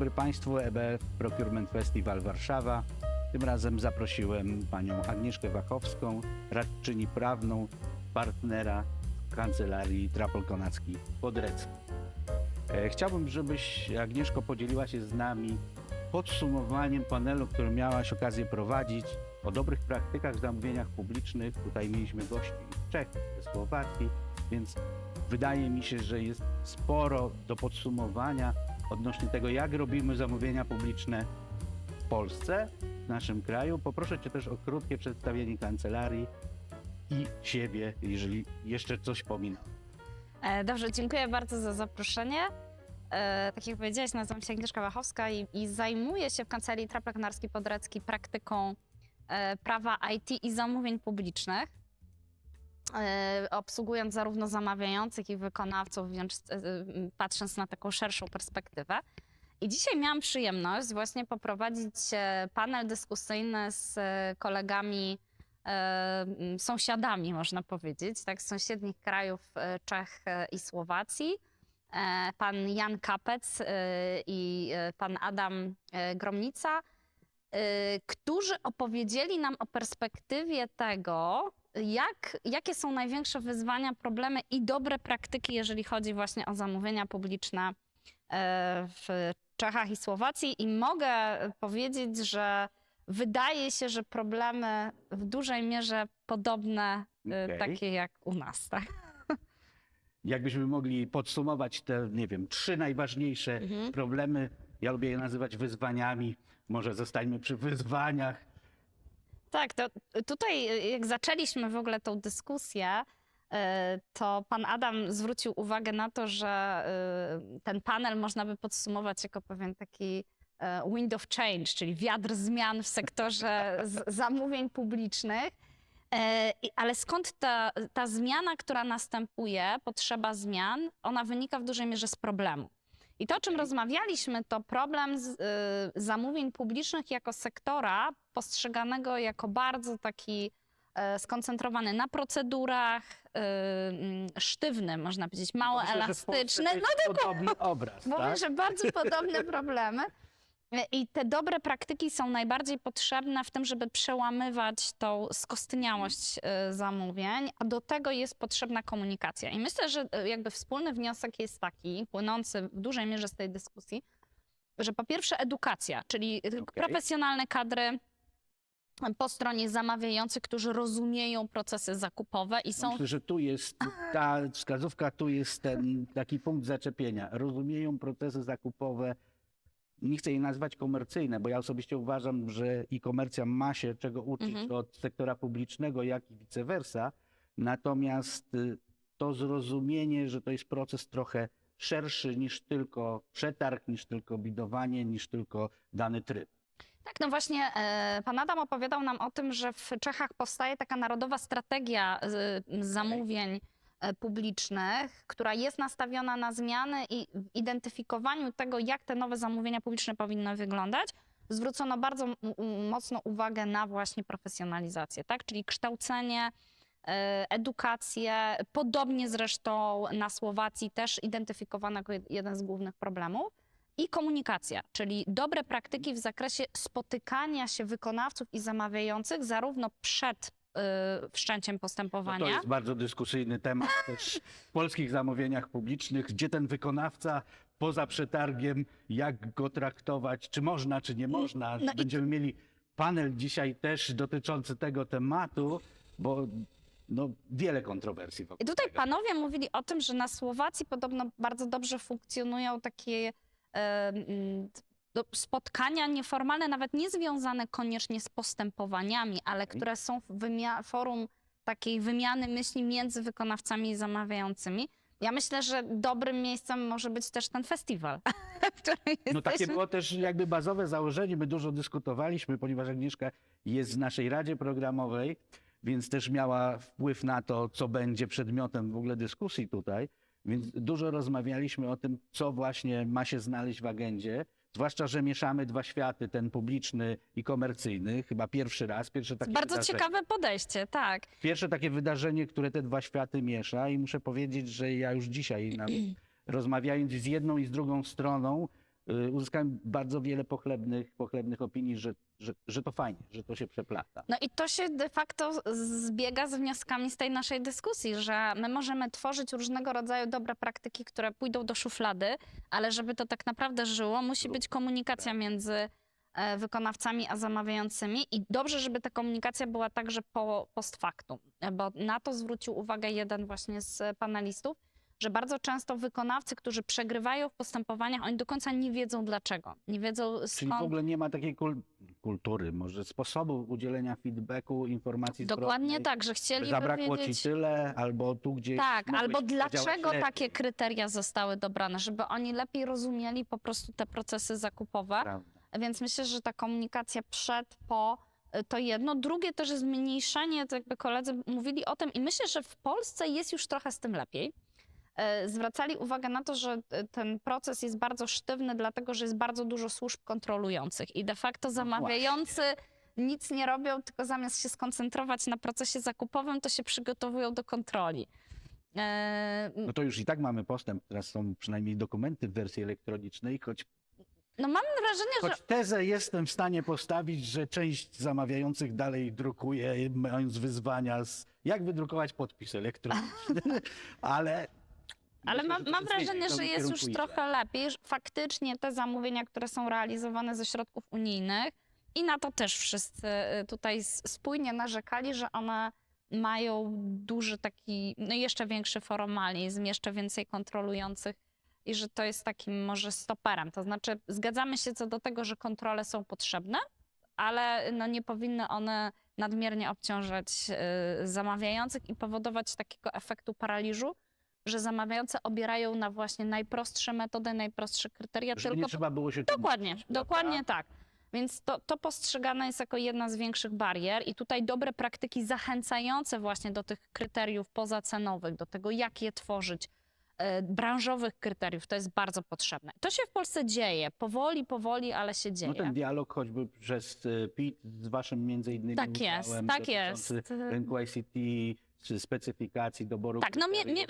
dobry Państwu, EBF Procurement Festival Warszawa. Tym razem zaprosiłem panią Agnieszkę Wachowską, radczyni prawną, partnera kancelarii Trapol Konacki Podrecki. E, Chciałbym, żebyś Agnieszko podzieliła się z nami podsumowaniem panelu, który miałaś okazję prowadzić o dobrych praktykach w zamówieniach publicznych. Tutaj mieliśmy gości z Czech, ze Słowacji, więc wydaje mi się, że jest sporo do podsumowania odnośnie tego, jak robimy zamówienia publiczne w Polsce, w naszym kraju. Poproszę Cię też o krótkie przedstawienie kancelarii i siebie, jeżeli jeszcze coś pominąłem. E, Dobrze, dziękuję bardzo za zaproszenie. E, Tak jak powiedziałeś, nazywam się Agnieszka Wachowska i, i zajmuję się w Kancelarii Trapek Narski Podrecki praktyką e, prawa IT i zamówień publicznych, obsługując zarówno zamawiających i wykonawców, więc e, e, patrząc na taką szerszą perspektywę. I dzisiaj miałam przyjemność właśnie poprowadzić e, panel dyskusyjny z e, kolegami e, sąsiadami, można powiedzieć, tak, z sąsiednich krajów e, Czech e, i Słowacji. E, Pan Jan Kapec e, i e, pan Adam e, Gromnica, e, którzy opowiedzieli nam o perspektywie tego, jak, jakie są największe wyzwania, problemy i dobre praktyki, jeżeli chodzi właśnie o zamówienia publiczne e, w Czechach i Słowacji. I mogę powiedzieć, że wydaje się, że problemy w dużej mierze podobne, e, Okej. takie jak u nas, tak? Jakbyśmy mogli podsumować te, nie wiem, trzy najważniejsze Mhm. problemy, ja lubię je nazywać wyzwaniami, może zostańmy przy wyzwaniach. Tak, to tutaj jak zaczęliśmy w ogóle tą dyskusję, y, to pan Adam zwrócił uwagę na to, że y, ten panel można by podsumować jako pewien taki y, wind of change, czyli wiatr zmian w sektorze zamówień publicznych. E, Ale skąd ta, ta zmiana, która następuje, potrzeba zmian, ona wynika w dużej mierze z problemu. I to, o czym rozmawialiśmy, to problem z, y, zamówień publicznych jako sektora postrzeganego jako bardzo taki e, skoncentrowany na procedurach, y, mm, sztywny, można powiedzieć, mało Myślę, że w Polsce elastyczny. No jest podobny obraz, Mówię, tak? że bardzo podobne problemy. I te dobre praktyki są najbardziej potrzebne w tym, żeby przełamywać tą skostniałość e, zamówień, a do tego jest potrzebna komunikacja. I myślę, że e, jakby wspólny wniosek jest taki, płynący w dużej mierze z tej dyskusji, że po pierwsze edukacja, czyli Okej. profesjonalne kadry po stronie zamawiających, którzy rozumieją procesy zakupowe i są Myślę, że tu jest ta wskazówka, tu jest ten taki punkt zaczepienia. Rozumieją procesy zakupowe, nie chcę jej nazwać komercyjne, bo ja osobiście uważam, że i komercja ma się czego uczyć Mhm. od sektora publicznego, jak i vice versa. Natomiast y, to zrozumienie, że to jest proces trochę szerszy niż tylko przetarg, niż tylko bidowanie, niż tylko dany tryb. Tak, no właśnie, e, pan Adam opowiadał nam o tym, że w Czechach powstaje taka narodowa strategia e, zamówień publicznych, która jest nastawiona na zmiany i w identyfikowaniu tego, jak te nowe zamówienia publiczne powinny wyglądać, zwrócono bardzo mocno uwagę na właśnie profesjonalizację, tak? Czyli kształcenie, e, edukację, podobnie zresztą na Słowacji też identyfikowano jako jed- jeden z głównych problemów. I komunikacja, czyli dobre praktyki w zakresie spotykania się wykonawców i zamawiających zarówno przed y, wszczęciem No postępowania. to jest bardzo dyskusyjny temat też w polskich zamówieniach publicznych, gdzie ten wykonawca poza przetargiem, jak go traktować, czy można, czy nie można. no i- Będziemy mieli panel dzisiaj też dotyczący tego tematu, bo no, wiele kontrowersji wokół I tutaj tego. panowie mówili o tym, że na Słowacji podobno bardzo dobrze funkcjonują takie spotkania nieformalne, nawet nie związane koniecznie z postępowaniami, ale Okej. które są w forum takiej wymiany myśli między wykonawcami i zamawiającymi. Ja myślę, że dobrym miejscem może być też ten festiwal. No takie było też jakby bazowe założenie. My dużo dyskutowaliśmy, ponieważ Agnieszka jest w naszej Radzie Programowej, więc też miała wpływ na to, co będzie przedmiotem w ogóle dyskusji tutaj. Więc dużo rozmawialiśmy o tym, co właśnie ma się znaleźć w agendzie. Zwłaszcza, że mieszamy dwa światy, ten publiczny i komercyjny. Chyba pierwszy raz, pierwsze takie Bardzo wydarzenie. ciekawe podejście, tak. Pierwsze takie wydarzenie, które te dwa światy miesza i muszę powiedzieć, że ja już dzisiaj nawet rozmawiając z jedną i z drugą stroną, uzyskałem bardzo wiele pochlebnych, pochlebnych opinii, że, że, że to fajnie, że to się przeplata. No i to się de facto zbiega z wnioskami z tej naszej dyskusji, że my możemy tworzyć różnego rodzaju dobre praktyki, które pójdą do szuflady, ale żeby to tak naprawdę żyło, musi być komunikacja między e, wykonawcami a zamawiającymi i dobrze, żeby ta komunikacja była także po, post factum, bo na to zwrócił uwagę jeden właśnie z panelistów, że bardzo często wykonawcy, którzy przegrywają w postępowaniach, oni do końca nie wiedzą dlaczego, nie wiedzą Czyli w skąd ogóle nie ma takiej kul- kultury, może sposobu udzielenia feedbacku, informacji Dokładnie tak, że chcieliby Zabrakło wiedzieć... ci tyle, albo tu gdzieś. Tak, albo dlaczego takie kryteria zostały dobrane, żeby oni lepiej rozumieli po prostu te procesy zakupowe. Prawda. Więc myślę, że ta komunikacja przed, po y, to jedno. Drugie też jest zmniejszenie, to jakby koledzy mówili o tym i myślę, że w Polsce jest już trochę z tym lepiej. E, Zwracali uwagę na to, że y, ten proces jest bardzo sztywny, dlatego że jest bardzo dużo służb kontrolujących i de facto zamawiający nic nie robią, tylko zamiast się skoncentrować na procesie zakupowym, to się przygotowują do kontroli. E, No to już i tak mamy postęp. Teraz są przynajmniej dokumenty w wersji elektronicznej, choć, No mam wrażenie, że choć tezę jestem w stanie postawić, że część zamawiających dalej drukuje, mając wyzwania z jak wydrukować podpis elektroniczny, ale. Ale mam, mam wrażenie, że jest już trochę lepiej. że Faktycznie te zamówienia, które są realizowane ze środków unijnych i na to też wszyscy y, tutaj spójnie narzekali, że one mają duży taki, no jeszcze większy formalizm, jeszcze więcej kontrolujących i że to jest takim może stoperem. To znaczy zgadzamy się co do tego, że kontrole są potrzebne, ale no nie powinny one nadmiernie obciążać y, zamawiających i powodować takiego efektu paraliżu, że zamawiający obierają na właśnie najprostsze metody, najprostsze kryteria, Żeby nie tylko trzeba było się Dokładnie, tłumaczyć, dokładnie tak. Więc to, to postrzegane jest jako jedna z większych barier i tutaj dobre praktyki zachęcające właśnie do tych kryteriów pozacenowych, do tego jak je tworzyć, e, branżowych kryteriów, to jest bardzo potrzebne. To się w Polsce dzieje, powoli, powoli, ale się dzieje. No ten dialog choćby przez y, PIT z waszym między innymi Tak jest, tak jest. rynku ICT, czy specyfikacji doboru Tak, no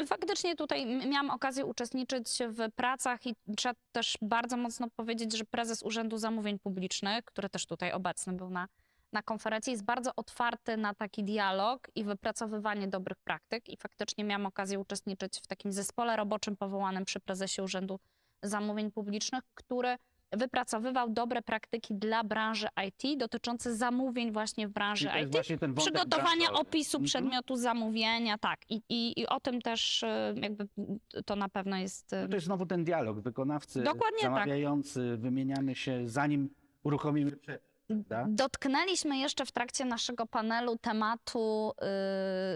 faktycznie tutaj miałam okazję uczestniczyć w pracach i trzeba też bardzo mocno powiedzieć, że prezes Urzędu Zamówień Publicznych, który też tutaj obecny był na, na konferencji, jest bardzo otwarty na taki dialog i wypracowywanie dobrych praktyk. I faktycznie miałam okazję uczestniczyć w takim zespole roboczym powołanym przy prezesie Urzędu Zamówień Publicznych, który wypracowywał dobre praktyki dla branży IT dotyczące zamówień właśnie w branży IT właśnie przygotowania branżowy. opisu Mhm. przedmiotu zamówienia, tak. I, i, I o tym też y, jakby to na pewno jest. y, No to jest znowu ten dialog. Wykonawcy, Dokładnie tak. zamawiający, wymieniamy się zanim uruchomimy przetarg. Dotknęliśmy jeszcze w trakcie naszego panelu tematu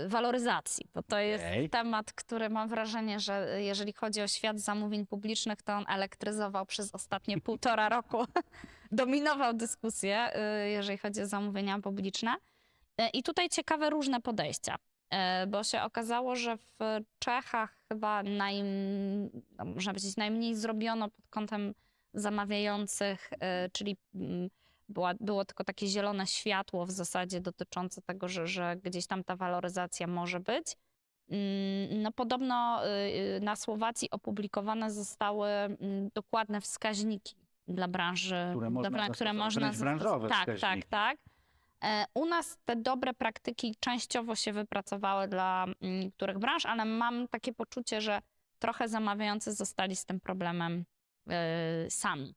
y, waloryzacji, bo to jest Okej. temat, który mam wrażenie, że jeżeli chodzi o świat zamówień publicznych, to on elektryzował przez ostatnie półtora roku, dominował dyskusję, y, jeżeli chodzi o zamówienia publiczne. Y, I tutaj ciekawe różne podejścia, y, bo się okazało, że w Czechach chyba naj, no, można powiedzieć, najmniej zrobiono pod kątem zamawiających, y, czyli mm, była, było tylko takie zielone światło w zasadzie dotyczące tego, że, że gdzieś tam ta waloryzacja może być. Mm, No podobno y, y, na Słowacji opublikowane zostały mm, dokładne wskaźniki dla branży, Które można dla, które można branżowe Tak, tak, wskaźniki. tak. E, U nas te dobre praktyki częściowo się wypracowały dla mm, których branż, ale mam takie poczucie, że trochę zamawiający zostali z tym problemem e, sami.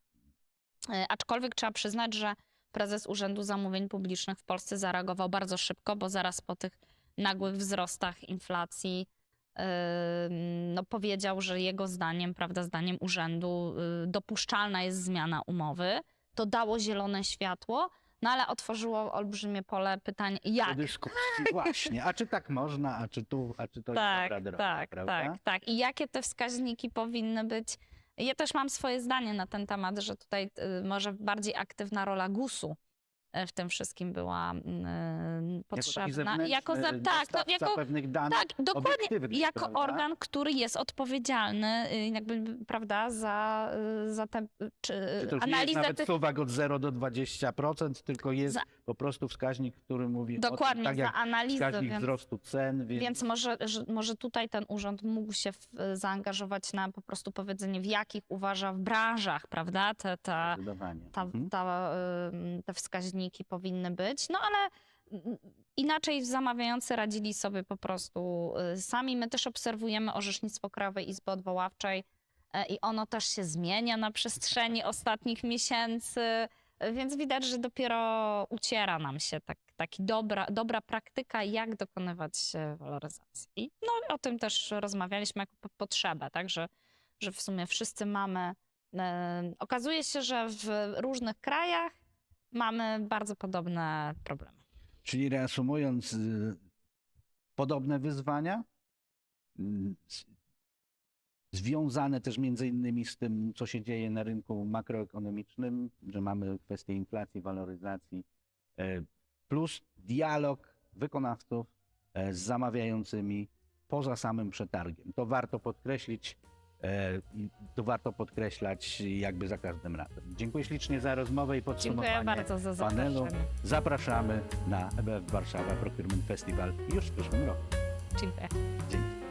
E, Aczkolwiek trzeba przyznać, że prezes Urzędu Zamówień Publicznych w Polsce zareagował bardzo szybko, bo zaraz po tych nagłych wzrostach inflacji e, no, powiedział, że jego zdaniem, prawda, zdaniem urzędu e, dopuszczalna jest zmiana umowy. To dało zielone światło, no ale otworzyło olbrzymie pole pytań, jak? dyskusji, właśnie. A czy tak można, a czy tu, a czy to Tak, jest dobra droga, tak, prawda? tak, tak. I jakie te wskaźniki powinny być? Ja też mam swoje zdanie na ten temat, że tutaj y, może bardziej aktywna rola GUS-u w tym wszystkim była mm, Jako taki potrzebna. zewnętrzny Jako za, tak, no, jako, pewnych danych tak, dokładnie. Jako prawda? organ, który jest odpowiedzialny, y, jakby, prawda, za, y, za te, y, czy, Czy to już nie jest analizę nawet tych suwak od 0 do 20%, tylko jest Za- po prostu wskaźnik, który mówi dokładnie tym, tak za analizę, wskaźnik więc, wzrostu cen, więc, więc może, że, może tutaj ten urząd mógł się w, zaangażować na po prostu powiedzenie, w jakich uważa w branżach, prawda, te, ta, Mhm. ta, ym, te wskaźniki powinny być. No ale mm, inaczej zamawiający radzili sobie po prostu y, sami. My też obserwujemy orzecznictwo Krajowej Izby Odwoławczej e, i ono też się zmienia na przestrzeni ostatnich miesięcy. e, Więc widać, że dopiero uciera nam się tak, taki dobra, dobra praktyka, jak dokonywać waloryzacji. No, o tym też rozmawialiśmy jako po- potrzebę, tak, że, że w sumie wszyscy mamy E, Okazuje się, że w różnych krajach mamy bardzo podobne problemy. Czyli reasumując, y, podobne wyzwania, y, związane też między innymi z tym, co się dzieje na rynku makroekonomicznym, że mamy kwestię inflacji, waloryzacji, e, plus dialog wykonawców e, z zamawiającymi poza samym przetargiem. To warto podkreślić, to warto podkreślać jakby za każdym razem. Dziękuję ślicznie za rozmowę i podsumowanie Dziękuję bardzo za panelu. zaproszenie. Zapraszamy na EBF Warszawa Procurement Festival już w przyszłym roku. Dziękuję. Dzięki.